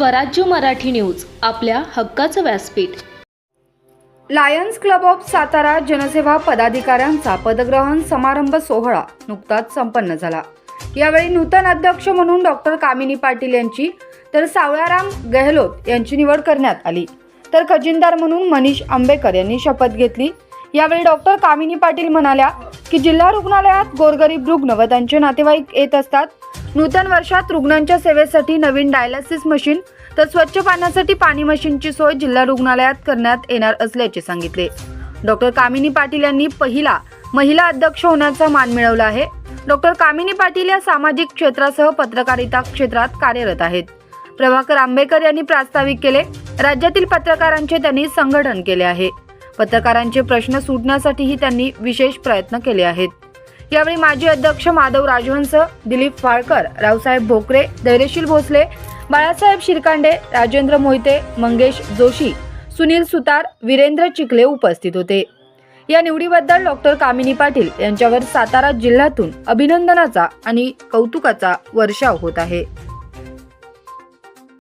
स्वराज्य मराठी न्यूज आपल्या हक्काचं व्यासपीठ. लायन्स क्लब ऑफ सातारा जनसेवा पदाधिकाऱ्यांचा पदग्रहण समारंभ सोहळा नुकताच संपन्न झाला. यावेळी नूतन अध्यक्ष म्हणून डॉक्टर कामिनी पाटील यांची तर सावळाराम गेहलोत यांची निवड करण्यात आली. तर खजिनदार म्हणून मनीष आंबेकर यांनी शपथ घेतली. यावेळी डॉक्टर कामिनी पाटील म्हणाल्या की जिल्हा रुग्णालयात गोरगरीब रुग्ण व त्यांचे नातेवाईक येत असतात. नूतन वर्षात रुग्णांच्या सेवेसाठी नवीन डायलिसिस मशीन तर स्वच्छ पाण्यासाठी पाणी मशीनची सोय जिल्हा रुग्णालयात करण्यात येणार असल्याचे सांगितले. डॉक्टर कामिनी पाटील यांनी पहिला महिला अध्यक्ष होण्याचा मान मिळवला आहे. डॉक्टर कामिनी पाटील या सामाजिक क्षेत्रासह पत्रकारिता क्षेत्रात कार्यरत आहेत. प्रभाकर आंबेकर यांनी प्रास्ताविक केले. राज्यातील पत्रकारांचे त्यांनी संघटन केले आहे. पत्रकारांचे प्रश्न सुटण्यासाठीही त्यांनी विशेष प्रयत्न केले आहेत. यावेळी माजी अध्यक्ष माधव राजवंश दिलीप फाळकर रावसाहेब भोकरे धैर्यशील भोसले बाळासाहेब शिरकांडे राजेंद्र मोहिते मंगेश जोशी सुनील सुतार वीरेंद्र चिखले उपस्थित होते. या निवडीबद्दल डॉक्टर कामिनी पाटील यांच्यावर सातारा जिल्ह्यातून अभिनंदनाचा आणि कौतुकाचा वर्षाव होत आहे.